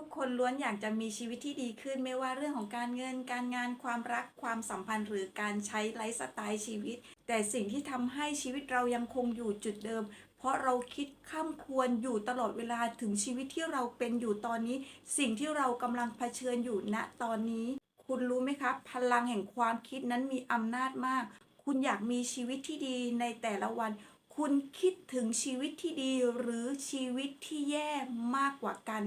ทุกคนล้วนอยากจะมีชีวิตที่ดีขึ้นไม่ว่าเรื่องของการเงิน การงานความรักความสัมพันธ์หรือการใช้ไลฟ์สไตล์ชีวิต แต่สิ่งที่ทำให้ชีวิตเรายังคงอยู่จุดเดิม เพราะเราคิดข้ามควรอยู่ตลอดเวลาถึงชีวิตที่เราเป็นอยู่ตอนนี้ สิ่งที่เรากำลังเผชิญอยู่ณตอนนี้ คุณรู้ไหมครับพลังแห่งความคิดนั้นมีอำนาจมาก คุณอยากมีชีวิตที่ดีในแต่ละวันคุณคิดถึงชีวิตที่ดีหรือชีวิตที่แย่มากกว่ากัน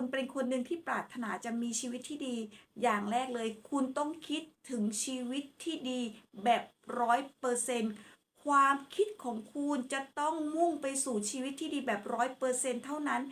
คุณเป็นคนหนึ่งที่ปรารถนาจะมีชีวิตที่ดี อย่างแรกเลย คุณต้องคิดถึงชีวิตที่ดีแบบร้อยเปอร์เซนต์ความคิดของคุณจะต้องมุ่งไปสู่ชีวิตที่ดีแบบร้อยเปอร์เซนต์เท่านั้น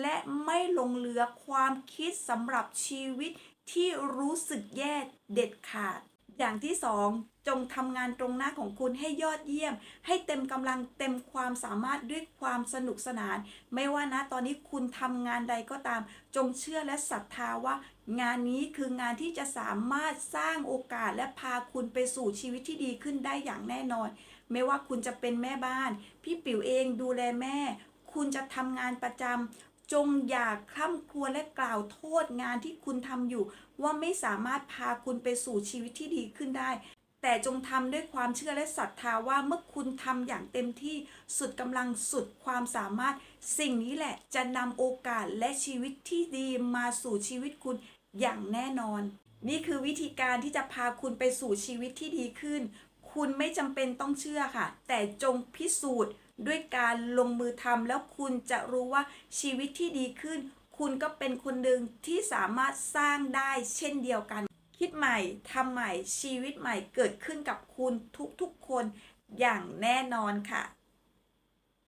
และไม่ลงเหลือความคิดสำหรับชีวิตที่รู้สึกแย่เด็ดขาด อย่างที่สองจงทำงานตรงหน้าของคุณให้ยอดเยี่ยม ให้เต็มกำลังเต็มความสามารถด้วยความสนุกสนาน ไม่ว่านะตอนนี้คุณทำงานใดก็ตาม จงเชื่อและศรัทธาว่า งานนี้คืองานที่จะสามารถสร้างโอกาสและพาคุณไปสู่ชีวิตที่ดีขึ้นได้อย่างแน่นอน ไม่ว่าคุณจะเป็นแม่บ้าน พี่ปิ๋วเองดูแลแม่ คุณจะทำงานประจำ จงอย่าคร่ำครวญและกล่าวโทษงานที่คุณทำอยู่ ว่าไม่สามารถพาคุณไปสู่ชีวิตที่ดีขึ้นได้ แต่จงทำด้วยความเชื่อและศรัทธาว่าเมื่อคุณทำอย่างเต็มที่สุดกำลังสุดความสามารถ สิ่งนี้แหละจะนำโอกาสและชีวิตที่ดีมาสู่ชีวิตคุณอย่างแน่นอน นี่คือวิธีการที่จะพาคุณไปสู่ชีวิตที่ดีขึ้น คุณไม่จำเป็นต้องเชื่อค่ะ แต่จงพิสูจน์ด้วยการลงมือทำแล้วคุณจะรู้ว่าชีวิตที่ดีขึ้น คุณก็เป็นคนหนึ่งที่สามารถสร้างได้เช่นเดียวกัน คิดใหม่ทำใหม่ชีวิตใหม่เกิดขึ้นกับคุณทุกๆคนอย่างแน่นอนค่ะ